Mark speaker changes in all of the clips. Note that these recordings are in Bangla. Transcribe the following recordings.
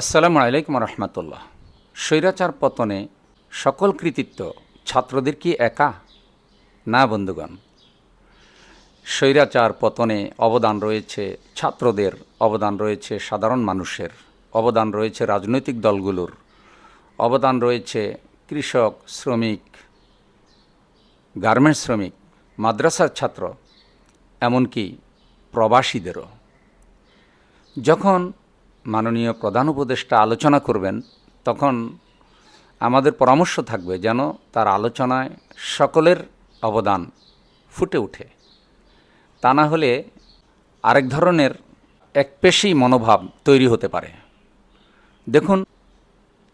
Speaker 1: আসসালামু আলাইকুম রহমতুল্লাহ। স্বৈরাচার পতনে সকল কৃতিত্ব ছাত্রদের কি একা? না, বন্ধুগণ। স্বৈরাচার পতনে অবদান রয়েছে ছাত্রদের, অবদান রয়েছে সাধারণ মানুষের, অবদান রয়েছে রাজনৈতিক দলগুলোর, অবদান রয়েছে কৃষক, শ্রমিক, গার্মেন্টস শ্রমিক, মাদ্রাসার ছাত্র, এমনকি প্রবাসীদেরও। যখন মাননীয় প্রধান উপদেষ্টা আলোচনা করবেন, তখন আমাদের পরামর্শ থাকবে যেন তার আলোচনায় সকলের অবদান ফুটে ওঠে তা না হলে আরেক ধরনের একপেশি মনোভাব তৈরি হতে পারে। দেখুন,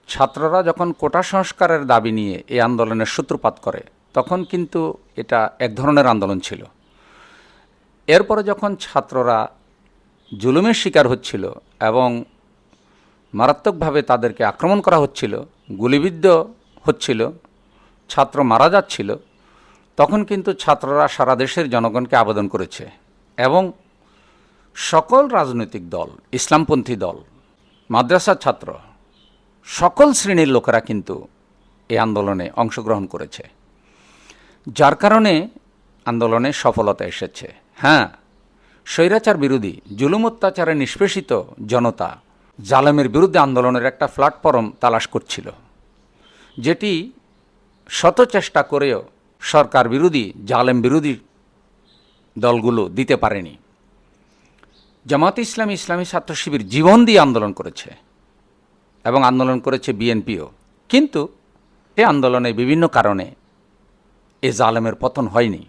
Speaker 1: ছাত্ররা যখন কোটা সংস্কারের দাবি নিয়ে এই আন্দোলনের সূত্রপাত করে, তখন কিন্তু এটা এক ধরনের আন্দোলন ছিল। এরপরে যখন ছাত্ররা জুলুমের শিকার হচ্ছিল এবং মারাত্মকভাবে তাদেরকে আক্রমণ করা হচ্ছিল, গুলিবিদ্ধ হচ্ছিল, ছাত্র মারা যাচ্ছিল, তখন কিন্তু ছাত্ররা সারা দেশের জনগণকে আবেদন করেছে এবং সকল রাজনৈতিক দল, ইসলামপন্থী দল, মাদ্রাসার ছাত্র, সকল শ্রেণির লোকেরা কিন্তু এই আন্দোলনে অংশগ্রহণ করেছে। যার কারণে আন্দোলনে সফলতা এসেছে। হ্যাঁ স্বৈরাচার বিরোধী জুলুম অত্যাচারে নিষ্পেষিত জনতা জালেমের বিরুদ্ধে আন্দোলনের একটা প্ল্যাটফর্ম তালাশ করছিল, যেটি শত চেষ্টা করেও সরকার বিরোধী, জালেম বিরোধী দলগুলো দিতে পারেনি। জামাত ইসলামী ইসলামী ছাত্র শিবির জীবন দিয়ে আন্দোলন করেছে এবং আন্দোলন করেছে বিএনপিও। কিন্তু এ আন্দোলনে বিভিন্ন কারণে এ জালেমের পতন হয়নি।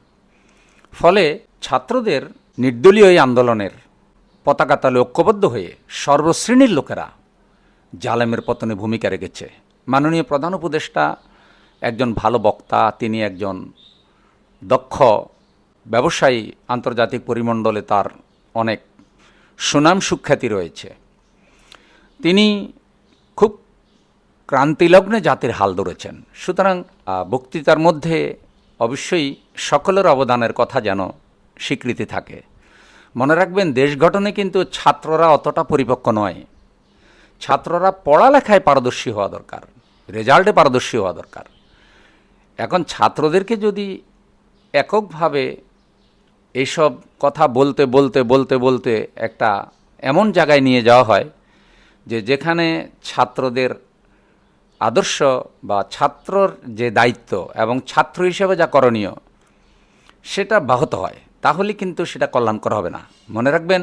Speaker 1: ফলে ছাত্রদের নির্দলীয় এই আন্দোলনের পতাকা তালে ঐক্যবদ্ধ হয়ে সর্বশ্রেণীর লোকেরা জালেমের পতনে ভূমিকা রেখেছে। মাননীয় প্রধান উপদেষ্টা, একজন ভালো বক্তা, তিনি একজন দক্ষ ব্যবসায়ী, আন্তর্জাতিক পরিমণ্ডলে তার অনেক সুনাম সুখ্যাতি রয়েছে। তিনি খুব ক্রান্তিলগ্নে জাতির হাল ধরেছেন। সুতরাং বক্তৃতার মধ্যে অবশ্যই সকলের অবদানের কথা যেন স্বীকৃতি থাকে। মনে রাখবেন, দেশ গঠনে কিন্তু ছাত্ররা অতটা পরিপক্ক নয়। ছাত্ররা পড়ালেখায় পারদর্শী হওয়া দরকার, রেজাল্টে পারদর্শী হওয়া দরকার। এখন ছাত্রদেরকে যদি এককভাবে এইসব কথা বলতে বলতে বলতে বলতে একটা এমন জায়গায় নিয়ে যাওয়া হয় যে যেখানে ছাত্রদের আদর্শ বা ছাত্রর যে দায়িত্ব এবং ছাত্র হিসেবে যা করণীয়, সেটা ব্যাহত হয়। তাহলে কিন্তু সেটা কল্যাণকর হবে না। মনে রাখবেন,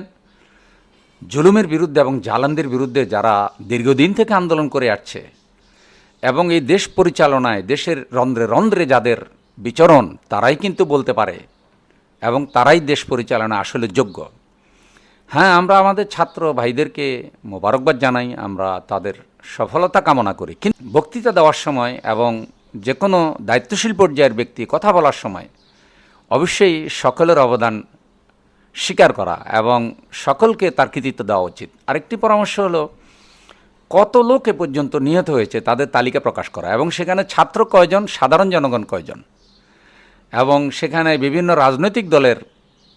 Speaker 1: জুলুমের বিরুদ্ধে এবং জালামদের বিরুদ্ধে যারা দীর্ঘদিন থেকে আন্দোলন করে আসছে এবং এই দেশ পরিচালনায়, দেশের রন্ধ্রে রন্ধ্রে যাদের বিচরণ, তারাই কিন্তু বলতে পারে এবং তারাই দেশ পরিচালনা আসলে যোগ্য। হ্যাঁ আমরা আমাদের ছাত্র ভাইদেরকে মোবারকবাদ জানাই, আমরা তাদের সফলতা কামনা করি। কিন্তু বক্তৃতা দেওয়ার সময় এবং যে কোনো দায়িত্বশীল পর্যায়ের ব্যক্তি কথা বলার সময় অবশ্যই সকলের অবদান স্বীকার করা এবং সকলকে তার কৃতিত্ব দেওয়া উচিত। আরেকটি পরামর্শ হলো, কত লোক এ পর্যন্ত নিহত হয়েছে তাদের তালিকা প্রকাশ করা এবং সেখানে ছাত্র কয়জন, সাধারণ জনগণ কয়জন? এবং সেখানে বিভিন্ন রাজনৈতিক দলের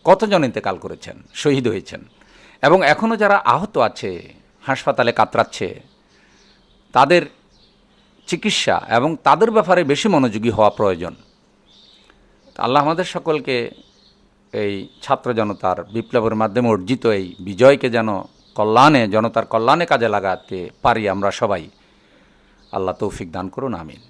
Speaker 1: কতজন ইন্তেকাল করেছেন, শহীদ হয়েছেন? এবং এখনও যারা আহত আছে, হাসপাতালে কাতরাচ্ছে, তাদের চিকিৎসা এবং তাদের ব্যাপারে বেশি মনোযোগী হওয়া প্রয়োজন। আল্লাহ আমাদের সকলকে এই ছাত্র জনতার বিপ্লবের মাধ্যমে অর্জিত এই বিজয়কে যেন কল্যাণে, জনতার কল্যাণে কাজে লাগাতে পারি আমরা সবাই। আল্লাহ তৌফিক দান করুন, আমিন।